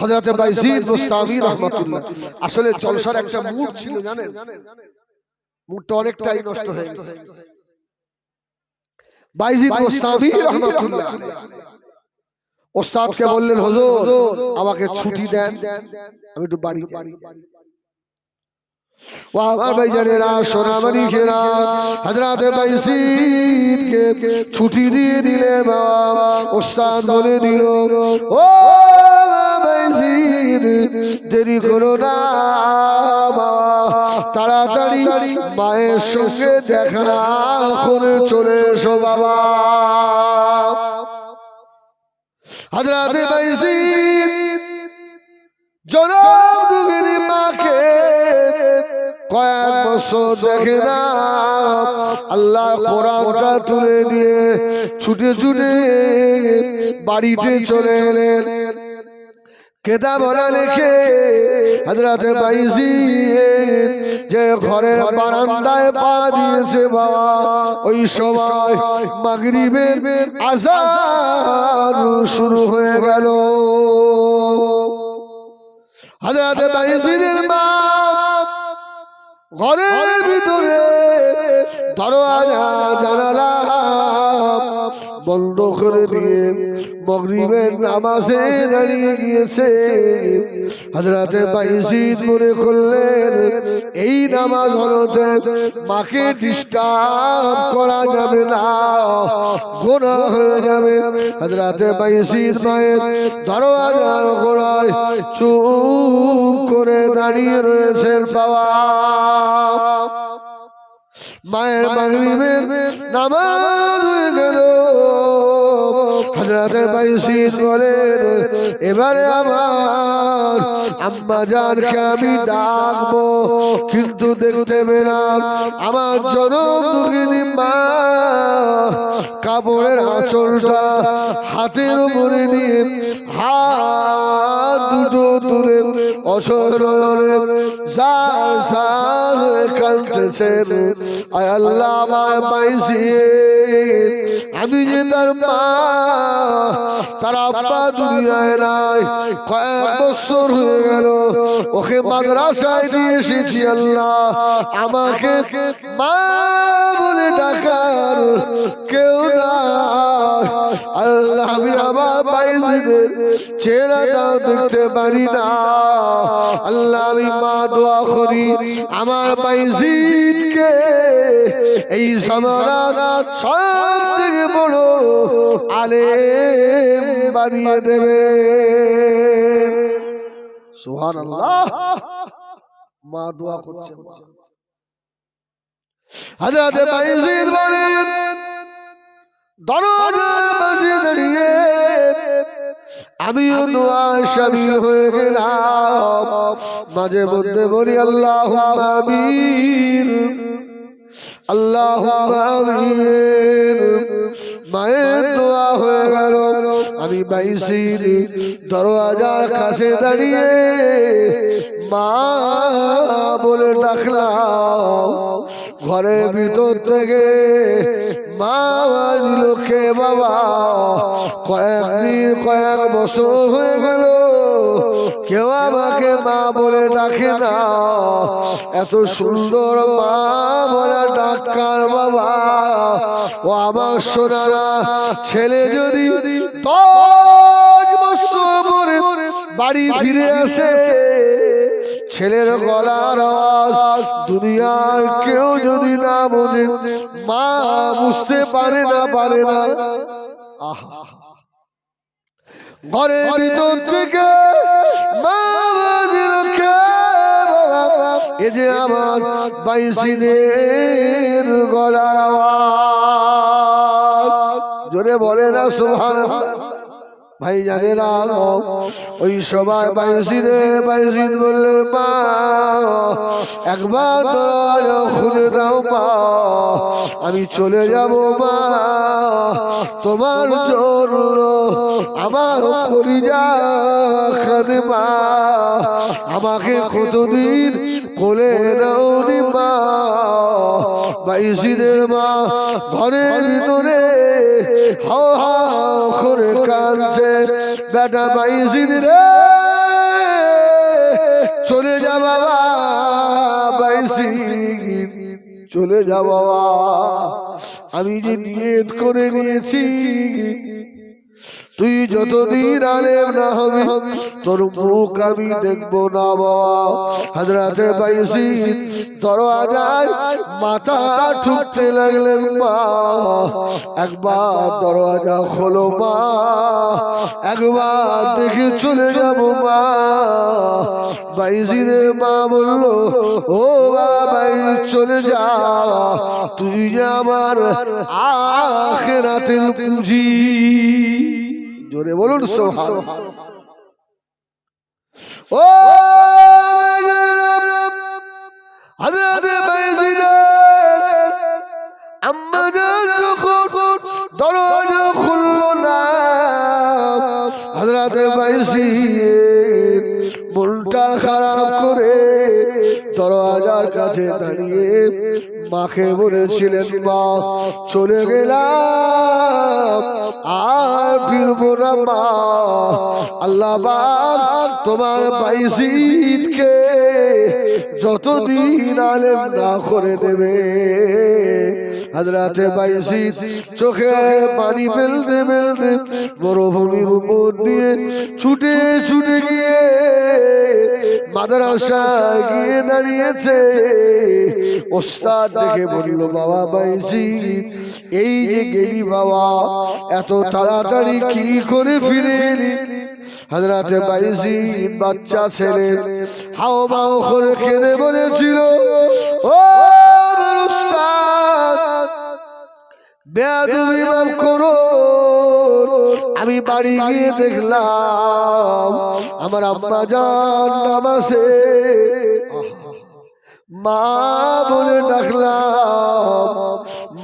হযরতে বাইজিদ মুস্তামি রাহমাতুল্লাহ। আসলে জলসার একটা মুড ছিল জানেন? মুডটা অনেকটাই নষ্ট হয়ে গেছে। বাইজিদ মুস্তামি রাহমাতুল্লাহ ওস্তাদকে বললেন হুজুর আমাকে ছুটি দেন। আমি একটু বাড়ি। ও আমার ভাইজানেরা সোনামণি খেরা হজরতে বাইসিদকে ছুটি দিয়ে দিলেন বাবা। ওস্তাদ বলে দিল ও দেরি করো না, বাবা। তাড়াতাড়ি মায়ের সঙ্গে দেখা চলে এসো, বাবা। হজরতে মাকে কয়েক বছর দেখে না। আল্লাহ কোরআনটা তুলে নিয়ে ছুটে ছুটে বাড়িতে চলে এলেন। কেতা বলা লেখে হাজরাতে বাইজি যে ঘরের বারান্দায় পা দিয়েছে বাবা ওই সময় মাগরিবের আজান শুরু হয়ে গেল। হাজরাতে বাইজিদের মা ঘরের ভিতরে ধরো দরওয়াজা জানালা বন্ধ করে দিয়ে মগরিবের নামাজে দাঁড়িয়ে গিয়েছে। হাজরাতে বাইজিদ মনে করলেন, এই নামাজ হলতে মাকে ডিস্টার্ব করা যাবে না গোনা হয়ে যাবে। হাজরাতে বাইজিদ মায়ের দরওয়াজার গোড়ায় চুপ করে দাঁড়িয়ে রয়েছেন বাবা। মায়ের মাগরিবের নামাজ হয়ে গেল। হাজরাতে বাইসির বলেন এবারে আমার আম্মা জানকে আমি ডাকবো কিন্তু দেখতে পেলাম আমার জনম দুঃখিনী মা কাপড়ের আঁচলটা হাতের উপরে নিয়ে হাত দুটো তুলে অসরলে সার কালতেছে আয় আল্লাহ আমার পাইছি আমি যে তার মা, তার আব্বা দুনিয়ায় নাই। কয়েক বছর হয়ে গেল, ওকে মাদ্রাসায় দিয়ে এসেছি আল্লাহ। আমাকে মা বলে ডাকার কেউ না আল্লাহ, আমি আমার বাইজিদের চেহারাটাও দেখতে পারি না। আল্লাহ, আমি মা দোয়া করি। আমার বাইজিদকে এই সমানার সব থেকে বড় আলেম বানিয়ে দেবে। সুহান আল্লাহ মা দোয়া করছেন হাজরাতে দাঁড়িয়ে আমিও দোয়া শামিল হয়ে গেলাম। মাঝে মধ্যে বলি আল্লাহ আমিন। আল্লাহ আমিন। মায়ের দোয়া হয়ে গেল। আমি বাইসির দরওয়াজার কাছে দাঁড়িয়ে মা বলে ডাকলাম ঘরের ভিতর থেকে মা লোকে বাবা? কয়েকদিন কয়েক বছর হয়ে গেল। কেউ আমাকে মা বলে ডাকে না। এত সুন্দর মা বলে ডাক্তার বাবা। ও আমার সোনারা, ছেলে যদি বাড়ি ফিরে আসে ছেলের গলার আওয়াজ দুনিয়ার কেউ যদি না বোঝে মা বুঝতে পারে না পারে না আহা। ঘরের ভিতর থেকে মা এ যে আমার বাইশিদের গলার আওয়াজ। জোরে বলে না সুভান ভাই জানে না ওই সবাই বাইশিদে বাইশিদ বললে, মা, একবার দরজা খুলে দাও, মা, আমি চলে যাব, মা, তোমার জন্য আমার কলিজা খানে, মা, আমাকে কতদিন কোলে নাওনি মা বাইশিদের মা, ঘরের ভিতরে হাওয়া করে কাঁদছে বেটা বাইজিদ রে। চলে যা বাবা বাইজিদ চলে যা বাবা। আমি যে নিয়ত করে নিয়েছি তুই যতদিন আলেম না হবে তোর মুখ আমি দেখব না বাবা। হাজরাতে বাইসি দরওয়াজায় মাথা ঠুকতে লাগলেন মা। একবার দরওয়াজা খোলো মা। একবার দেখে চলে যাব মা। বাইজিরে মা বলল ও বাবাই চলে যা। তুই আমার আখেরাতের পুঁজি। জোরে বলুন ও দরজা খুলল না হাজরাতে বাইজিদ দরজার কাছে দাঁড়িয়ে মাকে বলেছিলেন মা চলে গেলাম আর ফিরবো না মা। আল্লাহ তোমার তোমার বাইসিদকে যতদিন আলেম না করে দেবে, হাজরাতে বাইসিদ চোখে পানি ফেলতে ফেলতে মরুভূমির উপর দিয়ে ছুটে ছুটে গিয়ে মাদ্রাসায় গিয়ে দাঁড়িয়েছে। ওস্তাদ দেখে বলল, বাবা বাইজি এই যে গেলি বাবা, এত তাড়াতাড়ি কি করে ফিরে এলি? হাজরাতে বাইজি বাচ্চা ছেলে হাও বাও করে কেনে বলেছিল ও আমার ওস্তাদ বেয়াদবি মাফ করো। আমি বাড়ি গিয়ে দেখলাম আমার আম্মা জান নামাসে মা বলে ডাকলাম,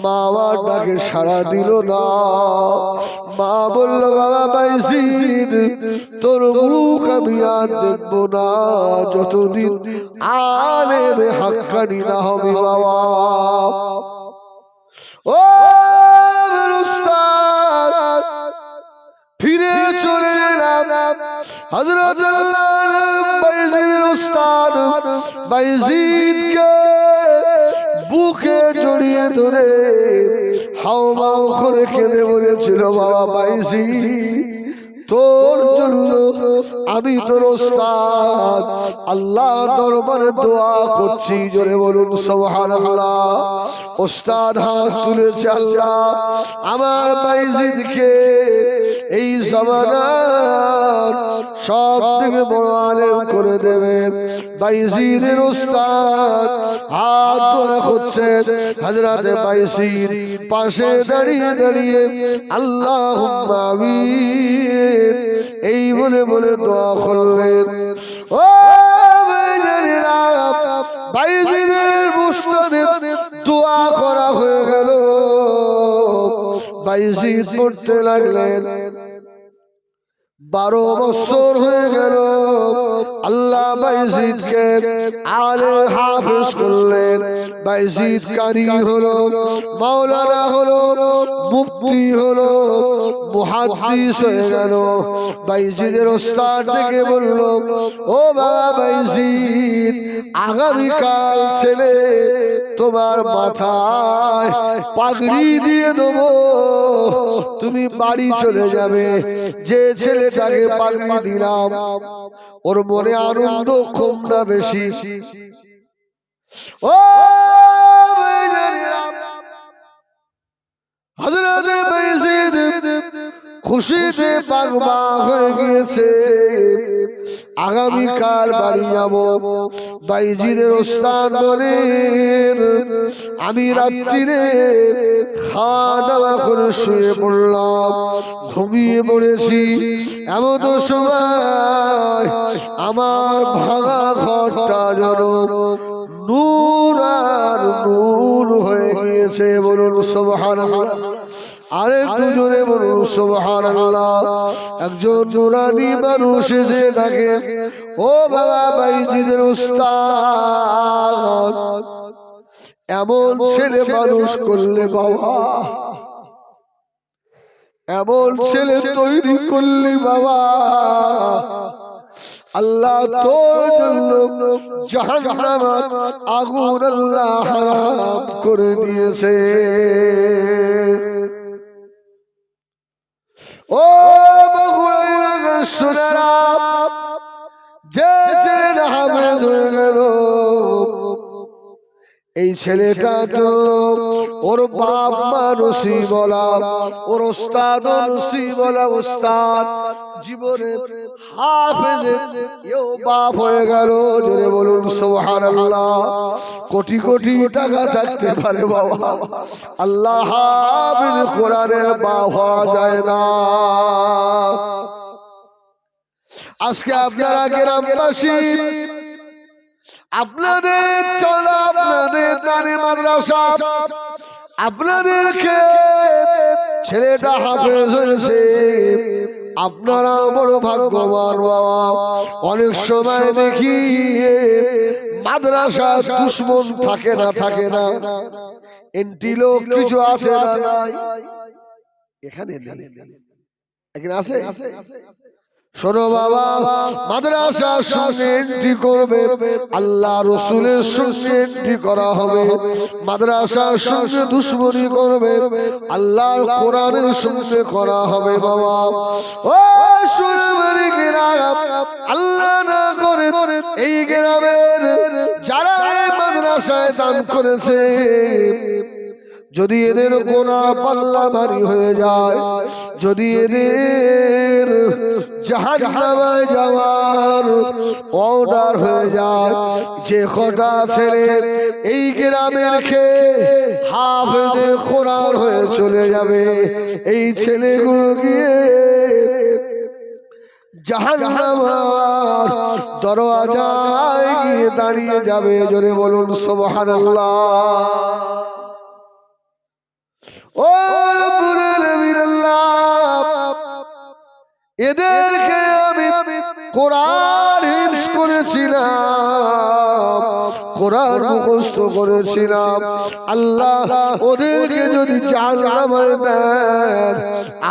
মা আমার ডাকে সাড়া দিল না। মা বলল, বাবা বাইসিদ তোর মুখ আমি আর দেখব না। যতদিন আলেমে হাক্কানি না হবে বাবা। ও ফিরে চলে এলাম। হজরত বাইজিদকে বুকে জড়িয়ে ধরে হাও মাও করে কেঁদে বলেছিল, বাবা বাইজি তোর জন্য আমি তোর ওস্তাদ। আল্লাহ দরবারে দোয়া করছি। জোরে বলুন, সুবহানাল্লাহ। ওস্তাদ হাত তুলেছে আল্লাহ। আমার বাইজিদকে এই জামানার সব থেকে বড় আলেম করে দেবেন বাইজিদের ওস্তাদ হাত ধরে হচ্ছে হাজরাতে বাইজিদ পাশে দাঁড়িয়ে দাঁড়িয়ে আল্লাহ এই বলে বলে দোয়া করলেন। ও ভাইজানেরা, বাইজিদের মুস্তাদের দোয়া করা হয়ে বাইজিদ পড়তে লাগলেন। বারো বছর হয়ে গেল। আল্লাহ বাইজিদকে আলে হাফেজ করলেন। বাইজিদ কারি হলো মাওলানা হলো মুফতি হলো মুহাদ্দিস হয়ে গেল। বাইজিদের ওস্তাদ বলল ও বাবা বাইজিদ আগামীকাল ছেলে তোমার মাথায় পাগড়ি দিয়ে দেবো। তুমি বাড়ি চলে যাবে। যে ছেলেটাকে পাগড়ি দিলাম। ওর মনে আনন্দ কম না বেশি। ও খুশিতে পাগমা হয়ে গিয়েছে। আগামীকাল বাড়ি যাব। বাইজিদের ওস্তাদ বলেন, আমি রাত্রিরে খাওয়া দাওয়া করে শুয়ে পড়লাম, ঘুমিয়ে পড়েছি। এমন তো সময় আমার ভাঙা ঘরটা যেন নূর আর নূর হয়ে গিয়েছে বলুন সুবহানাল্লাহ আরেকটু জোরে বলুন সুবহানাল্লাহ। একজন নুরানি মানুষ এসে থাকে ও বাবা বাইজিদের উস্তাদ। এমন ছেলে মানুষ করলে বাবা। এমন ছেলে তৈরি করলি বাবা। আল্লাহ তোর জন্য জাহান্নামের আগুন আল্লাহ হারাম করে দিয়েছে। ও বহু সুরাম যে ছেলেটা হাফেজ হয়ে এই ছেলেটা জন্য ওর বাপ মা রসি বলা ওর ওস্তাদ রসি বলা ওস্তাদ। জীবনে হাফেজ এও বাপ হয়ে গেল। জোরে বলুন সুবহানাল্লাহ। কোটি কোটি টাকা থাকতে পারে বাবা। আল্লাহ হাফেজ কোরআনের বাপ হওয়া যায় না। আজকে আপনারা গ্রামবাসী আপনাদের চলা, আপনাদের দানে মাদ্রাসা আপনাদেরকে ছেলেটা হাফেজ হয়েছে। আপনারা বড় ভাগ্যবান বাবা। অনেক সময় দেখি মাদ্রাসা দুশ্মন থাকে না থাকে না। এন্টি লোক কিছু আছে না এখানে। এখানে আছে? শোনো বাবা মাদ্রাসার সঙ্গে এন্ট্রি করবে। আল্লাহ রসুলের সঙ্গে এন্ট্রি করা হবে। মাদ্রাসার সঙ্গে দুশ্মনী করবে। আল্লাহর কোরআনের সঙ্গে করা হবে বাবা। ও আল্লাহ না করে এই গ্রামের যারা মাদ্রাসায় দান করেছে, যদি এদের গোনা পাল্লা ভারী হয়ে যায়, যদি এদের জাহান্নামায় যাওয়ার অর্ডার হয়ে যায়। যে কটা ছেলে এই গ্রামের খেয়ে হাফেজে কোরআন হয়ে চলে যাবে। এই ছেলেগুলো গিয়ে জাহান্নামার দরওয়াজায় গিয়ে দাঁড়িয়ে যাবে। জোরে বলুন, সুবহানাল্লাহ। ও এদেরকে আমি কোরআন হিমস করেছিলাম, কোরআন মুখস্থ করেছিলাম। আল্লাহ ওদেরকে যদি জাহান্নামায় দেন,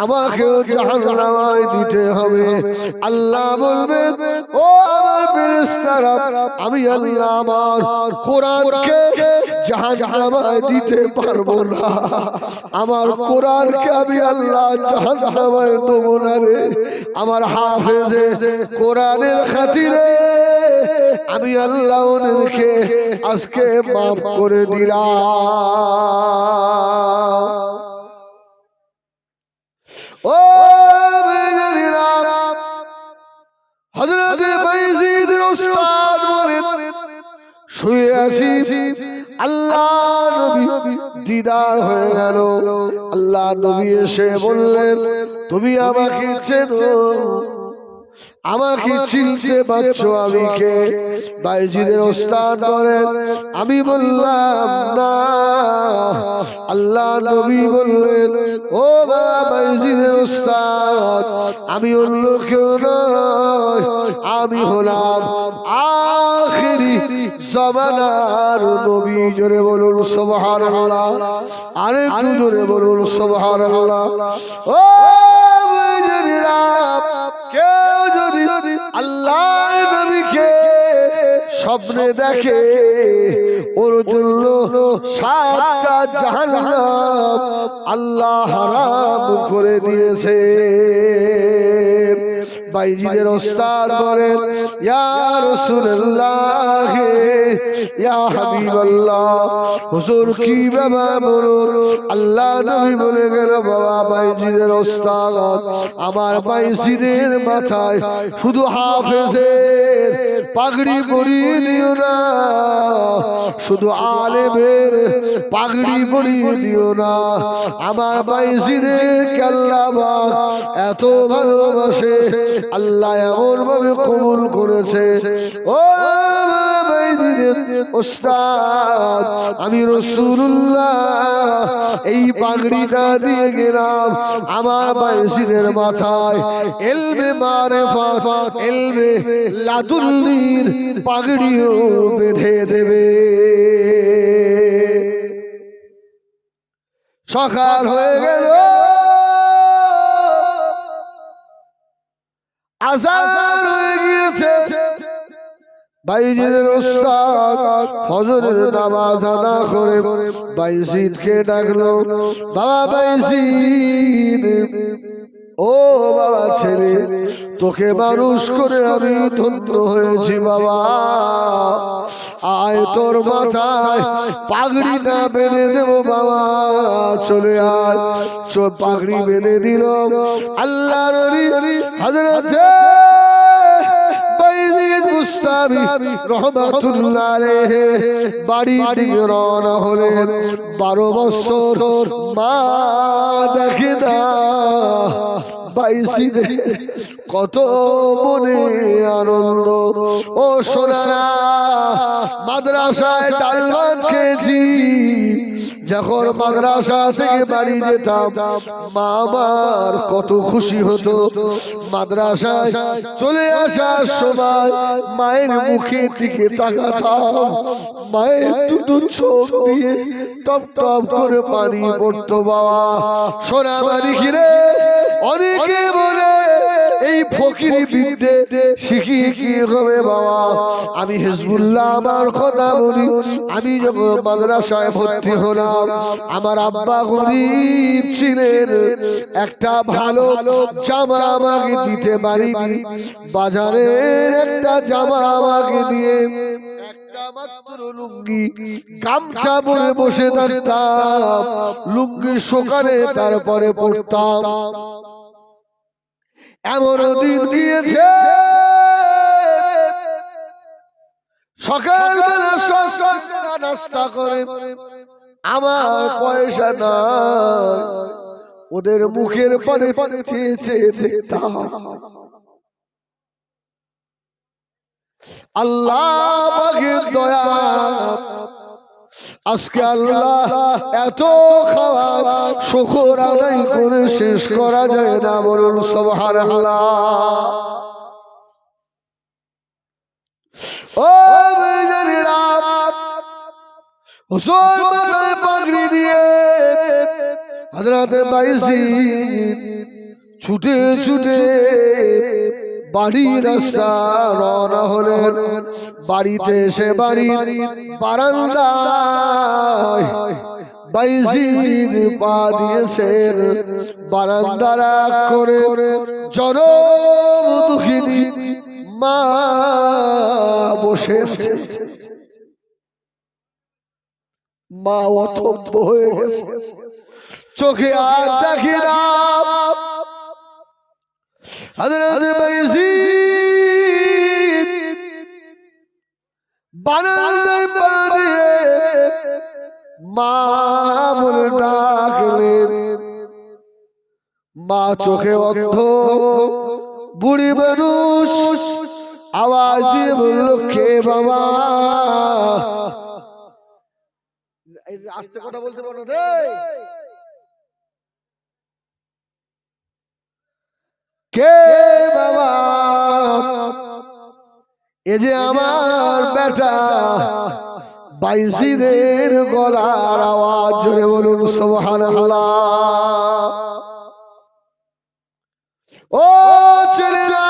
আমাকেও জাহান্নামায় দিতে হবে। আল্লাহ বলবেন, ও আমার ফেরেশতারা, আমি আল্লাহ আমার কোরআনকে জাহান্নামায় দিতে পারব না। আমার কোরআনকে আমি আল্লাহ জাহান্নামায় দেবো না রে। আমার হাফেজে কোরআনের খাতিরে আমি আল্লাহ ওদেরকে আজকে মাফ করে দিলাম। ও বেজানিরাম হযরত উস্তাদ বলেন শুয়ে আছি। আল্লাহ নবী দিদার হয়ে গেল। আল্লাহ নবী এসে বললেন, তুমি আমাকে চেনো। আমাকে চিনতে পারছ আমি কে বাইজিদের ওস্তাদ বলেন আমি বললাম না। আল্লাহ নবী বললেন ও বাবা বাইজিদের ওস্তাদ আমি অন্য কেউ নয় আমি হলাম আখেরি জমানার নবী। জোরে বলুন সুবহানাল্লাহ। আরেকটু জোরে বলুন সুবহানাল্লাহ। ও বাইজিরা কেউ আল্লাহ নবীকে স্বপ্নে দেখে ওর জন্য সাতটা জাহান্নাম আল্লাহ হারাম করে দিয়েছে। বাইজিদের ওস্তাদ বলেন ইয়া রাসূলুল্লাহ ইয়া হাবিবাল্লাহ, হুজুর কি বাবা বলুন? আল্লাহ নবী বলে গেল, বাবা বাইজিদের ওস্তাদ, আমার বাইজিদের মাথায় শুধু হাফেজের পাগড়ি পরিয়ে দিও না, শুধু আলেমের পাগড়ি পরিয়ে দিও না। আমার বাইজিদের কাল্লাবা এত ভালোবাসে, আল্লাহ এমন ভাবে কবুল করেছে। ও আমি এই পাগড়িটা দিয়ে গেলাম আমার মাথায়। এলবে মারে এলবে লাদুল্লির পাগড়িও বেঁধে দেবে। সকাল হয়ে গেল। আজান হয়ে গিয়েছে। বাইজিদের ওস্তাদ ফজরের নামাজ আদা করে বাইজিদকে ডাকলো বাবা বাইজিদ ও বাবা ছেলে তোকে মানুষ করে আমি ধন্য হয়েছি বাবা। আয় তোর মাথায় পাগড়ি না বেঁধে দেবো বাবা। চলে আয় পাগড়ি বেঁধে দিল। আল্লাহ হাজরত মুস্তাবি রহমাতুল্লাহ বাড়ি রওনা হলেন। বারো বছর মা দেখে না বাইশি কত মনে আনন্দ। ও সোনারা, মাদ্রাসায় ভাত খেয়েছি। যখন মাদ্রাসা থেকে বাড়ি যেতাম মা আমার কত খুশি হতো। মাদ্রাসায় চলে আসার সময় মায়ের মুখের দিকে তাকাতাম। মায়ের দুটো চোখ দিয়ে টপ টপ করে পানি পড়তো, বাবা। সোনা বাড়ি ঘিরে অনেকে বলে এই ফকির বিদ্যে শিখিয়ে কি হবে বাবা? আমি হিজবুল্লাহ, আমার কথা বলি। আমি যখন মাদ্রাসায় ভর্তি হলাম, আমার আব্বা গরিব ছিলেন। একটা ভালো জামা আমাকে দিতে পারিনি। বাজারের একটা জামা আমাকে দিয়ে গামছা পরে বসে থাকতাম। লুঙ্গি সকালে তারপরে পড়তাম এমন দিন দিয়েছে। সকালবেলা নাস্তা করে। আমার পয়সা নাই। ওদের মুখের পানে পানে চেয়ে চেয়ে দেখতাম। আল্লাহ দয়া আজকে আল্লাহ এত খাওয়া শুকর আদায় করে শেষ করা যায় না বলুন সবহার আল্লাহ ও বেজানিরা হুসুর মাথায় পাগড়ি দিয়ে হযরত বাইসি ছুটে ছুটে বাড়ি রাস্তা রওনা হলেন, বাড়িতে এসে বাড়ি বারান্দায় বাইজির পা দিয়েছেন, বারান্দারা করে জনম দুঃখিনী মা বসে মা অথব্য হয়ে গেছে। চোখে আর দেখি হযরত বাইজিদ বারান্দায় পা দিয়ে মা বলে ডাকলেন। মা চোখে অন্ধ, বুড়ি মানুষ, আওয়াজ দিয়ে বলল কে বাবা। আস্তে কথা বলতে পারো রে। কে বাবা এ যে আমার বেটা বাইসিদের গলার আওয়াজ জোরে বলুন সোহান ও ছেলেরা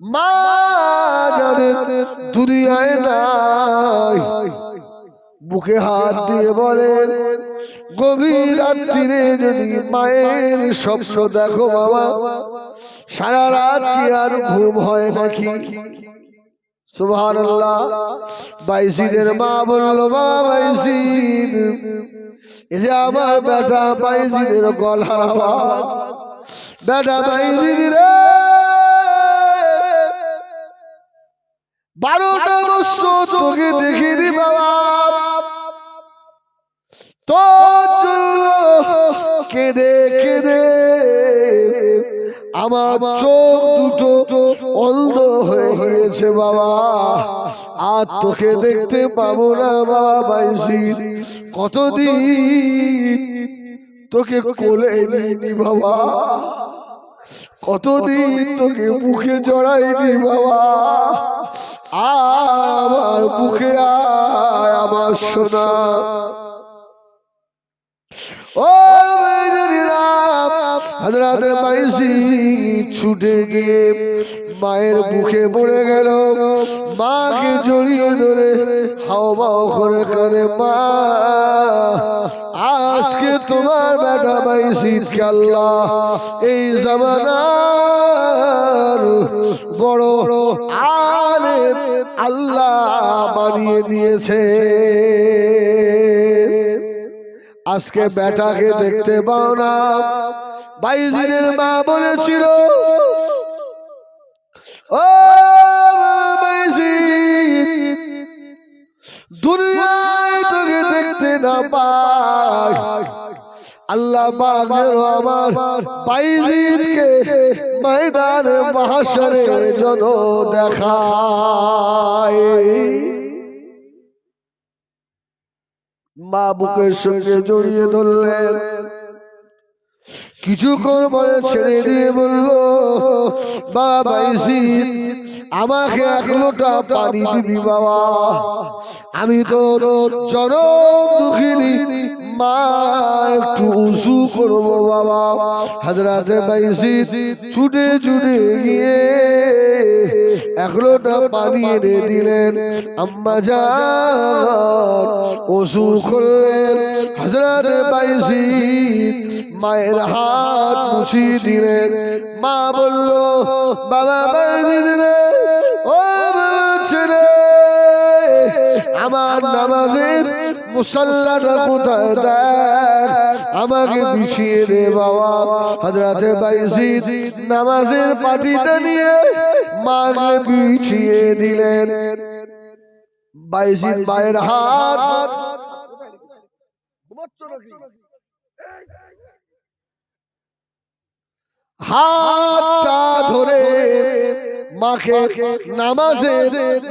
মা দুনিয়ায় নাই। বুকে হাত দিয়ে বলেন, গভীর রাত্রিরে যদি মায়ের স্বপ্ন দেখো বাবা, সারা রাত কি আর ঘুম হয় নাকি? মা যে আমার বেটা বেটা বারোটা বছর তোকে দেখিনি বাবা। জন্য কেঁদে কেঁদে আমার চোখ দুটো অন্ধ হয়ে গিয়েছে বাবা। আর তোকে দেখতে পাবো না বাবা বাইসি কতদিন তোকে কোলে নিনি বাবা। কতদিন তোকে মুখে জড়াইনি বাবা। আমার মুখে আয়, আমার সোনা। হজরত বাইসি ছুটে গিয়ে মায়ের বুকে পড়ে গেল। মাকে জড়িয়ে ধরে হাওমাও করে করে মা, আজকে তোমার বেটা বাইসিদকে আল্লাহ এই জামানার বড় আলেম আল্লাহ বানিয়ে দিয়েছে। আজকে বেটাকে দেখতে পাও না বাইজিদের মা বলেছিল ও বাইজিদ দুনিয়ায় তোকে দেখতে না পাই। আল্লাহ পাকের আমার বাইজিদকে ময়দানে মাহশরে জন দেখায়। মা বুকের সঙ্গে জড়িয়ে ধরলেন। কিছুক্ষণ পরে ছেড়ে দিয়ে বলল বাবা আমাকে এক লোটা পানি দিবি বাবা। আমি তো চরম দুঃখিনী মা একটু উঁচু করব বাবা। হাজরাতে বাইসি ছুটে ছুটে গিয়ে এক লোটা পানি এনে দিলেন। আম্মা যান উঁচু করলেন। হাজরাতে বাইসি মায়ের হাত মুছিয়ে দিলেন। মা বলল বাবা বাইসি নামাজের মুসাল্লাটা কোথায় দেন আমাকে বিছিয়ে দে বাবা। হজরতে বাইজিদ নামাজের পাটিটা নিয়ে মাকে বিছিয়ে দিলেন। বাইজিদ মায়ের হাত ধরে মাকে নামাজে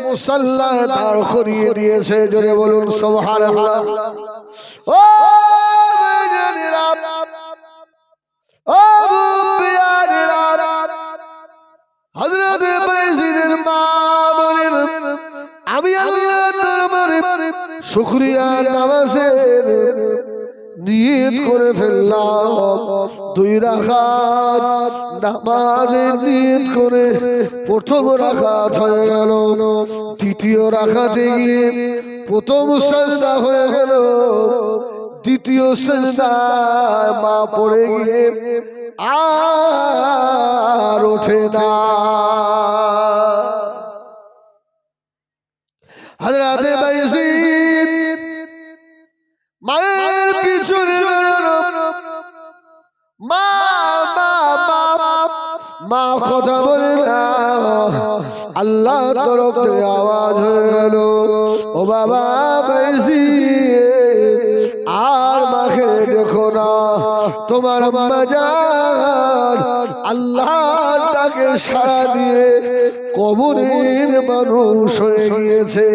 মুসাল্লা দাঁড় করিয়ে দিয়েছে। জোরে বলুন সুবহানাল্লাহ। ও বাইজিদের মা বলেন আমি শুকরিয়া নামাজের নিয়ত করে ফেললাম। দুই রাখাত নামাজের নিয়ত করে প্রথম রাখাত হয়ে গেল। দ্বিতীয় রাখাতে গিয়ে প্রথম সাজদা হয়ে গেল। দ্বিতীয় সাজদায় মা পড়ে গিয়ে আর ওঠে না। হাজরাতে মা কথা বলে না। আল্লাহ তরফ থেকে আওয়াজ হয়ে গেল। ও বাবা, বেশি আর মাকে দেখো না। তোমার বাজার আল্লাহ তাকে সাড়া দিয়ে কবরের মানুষ হয়ে গিয়েছে।